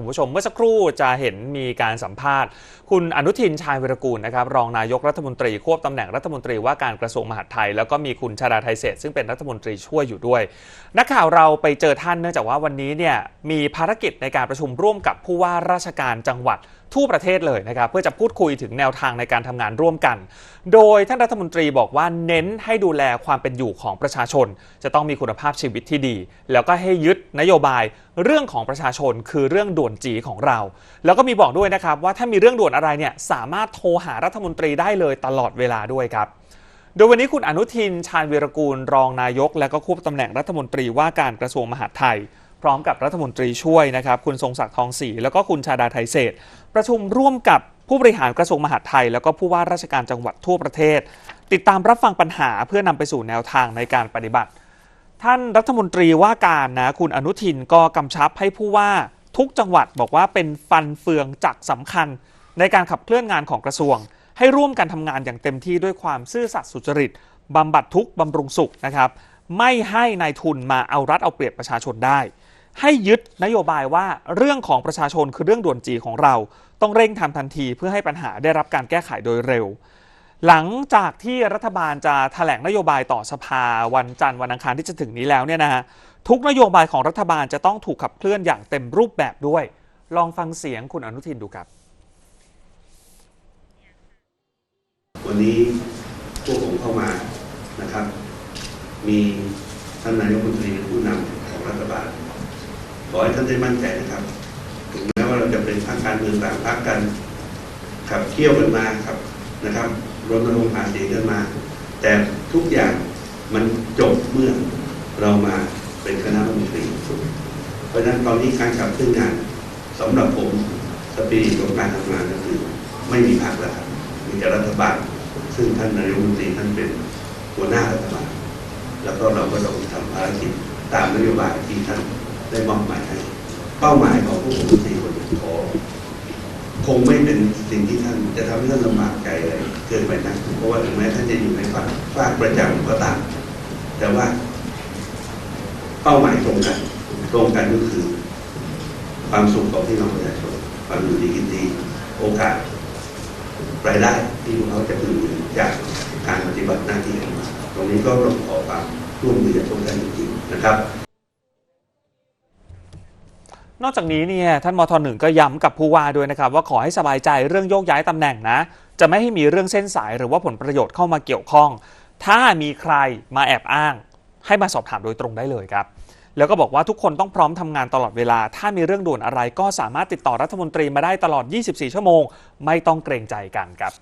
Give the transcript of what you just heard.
คุณผู้ชมเมื่อสักครู่จะเห็นมีการสัมภาษณ์ คุณอนุทินชาญวิรกูลนะครับรองนายกรัฐมนตรีควบตำแหน่งรัฐมนตรีว่าการกระทรวงมหาดไทย แล้วก็มีคุณชาดาไทยเศษซึ่งเป็นรัฐมนตรีช่วยอยู่ด้วย นักข่าวเราไปเจอท่านเนื่องจากว่าวันนี้เนี่ยมีภารกิจในการประชุมร่วมกับผู้ว่าราชการจังหวัด ทั่วประเทศเลยนะครับเพื่อจะพูดคุยถึงแนวทางในการทำงานร่วมกัน โดยท่านรัฐมนตรีบอกว่าเน้นให้ดูแลความเป็นอยู่ของประชาชน จะต้องมีคุณภาพชีวิตที่ดี แล้วก็ให้ยึดนโยบายเรื่องของประชาชนคือเรื่องด่วนจีของเรา แล้วก็มีบอกด้วยนะครับว่าถ้ามีเรื่องด่วนอะไรเนี่ยสามารถโทรหารัฐมนตรีได้เลยตลอดเวลาด้วยครับโดยวันนี้คุณอนุทิน ชาญวีรกูล รองนายก และก็ควบตำแหน่งรัฐมนตรีว่าการกระทรวงมหาดไทย พร้อมกับรัฐมนตรีช่วยนะครับ คุณทรงศักดิ์ทองศรีแล้วก็คุณชาดาไทยเศษ ประชุมร่วมกับผู้บริหารกระทรวงมหาดไทย แล้วก็ผู้ว่าราชการจังหวัดทั่วประเทศ ติดตามรับฟังปัญหาเพื่อนำไปสู่แนวทางในการปฏิบัติ ท่านรัฐมนตรีว่าการนะคุณอนุทินก็กำชับให้ผู้ว่าทุกจังหวัดบอกว่าเป็นฟันเฟืองจักรสำคัญ ในการขับเคลื่อนงานของกระทรวง ให้ร่วมกันทำงานอย่างเต็มที่ด้วยความซื่อสัตย์สุจริตบำบัดทุกข์บำรุงสุขนะครับ ไม่ให้นายทุนมาเอารัดเอาเปรียบประชาชนได้ ให้ยึดนโยบายว่าเรื่องของประชาชนคือเรื่องด่วนจีของเรา ต้องเร่งทำทันทีเพื่อให้ปัญหาได้รับการแก้ไขโดยเร็ว หลังจากที่รัฐบาลจะแถลงนโยบายต่อสภาวันจันทร์วันอังคารที่จะถึงนี้แล้วเนี่ยนะฮะทุกนโยบายของรัฐบาลจะต้องถูกขับเคลื่อนอย่างเต็มรูปแบบด้วย ลองฟังเสียงคุณอนุทินดูครับ วันนี้พวกผมเข้ามานะครับ มีท่านนายกรัฐมนตรีเป็นผู้นำของรัฐบาล ขอให้ท่านได้มั่นใจนะครับ ถึงแม้ว่าเราจะเป็นพรรคการเมืองต่างพรรคกันขับเคี่ยวกันมาครับนะครับรณรงค์หาเสียงกันมา แต่ทุกอย่างมันจบเมื่อเรามาเป็นคณะรัฐมนตรีเพราะฉะนั้นตอนนี้การขับเคลื่อนงานสำหรับผมสปีริตของการทำงานก็คือไม่มีพรรคแล้วครับมีแต่รัฐบาล ซึ่งท่านนายกรัฐมนตรีท่านเป็นหัวหน้ารัฐบาลแล้วก็เราก็ต้องทำภารกิจตามนโยบายที่ท่าน ได้มอบหมายให้เป้าหมายของพวกผมสี่คนขอคงไม่เป็นสิ่งที่ท่านจะทำให้ท่านลำบากใจอะไรเกินไปนะเพราะว่าถึงแม้ท่านจะอยู่ในฝักฝากประจำก็ตามแต่ว่า เป้าหมายตรงกัน ตรงกันก็คือ ความสุขของพี่น้องประชาชนความอยู่ดีกินดี โอกาสรายได้ที่พวกเขาจะพึงจากการปฏิบัติหน้าที่ของเราตรงนี้ก็ต้องขอความร่วมมือจากทุกท่านจริงๆนะครับ นอกจากนี้เนี่ยท่านมทหนึ่งก็ย้ำกับผู้ว่าด้วยนะครับว่าขอให้สบายใจเรื่องโยกย้ายตำแหน่งนะ จะไม่ให้มีเรื่องเส้นสายหรือว่าผลประโยชน์เข้ามาเกี่ยวข้อง ถ้ามีใครมาแอบอ้าง ให้มาสอบถามโดยตรงได้เลยครับ แล้วก็บอกว่าทุกคนต้องพร้อมทำงานตลอดเวลา ถ้ามีเรื่องด่วนอะไรก็สามารถติดต่อรัฐมนตรีมาได้ตลอด 24 ชั่วโมง ไม่ต้องเกรงใจกันครับ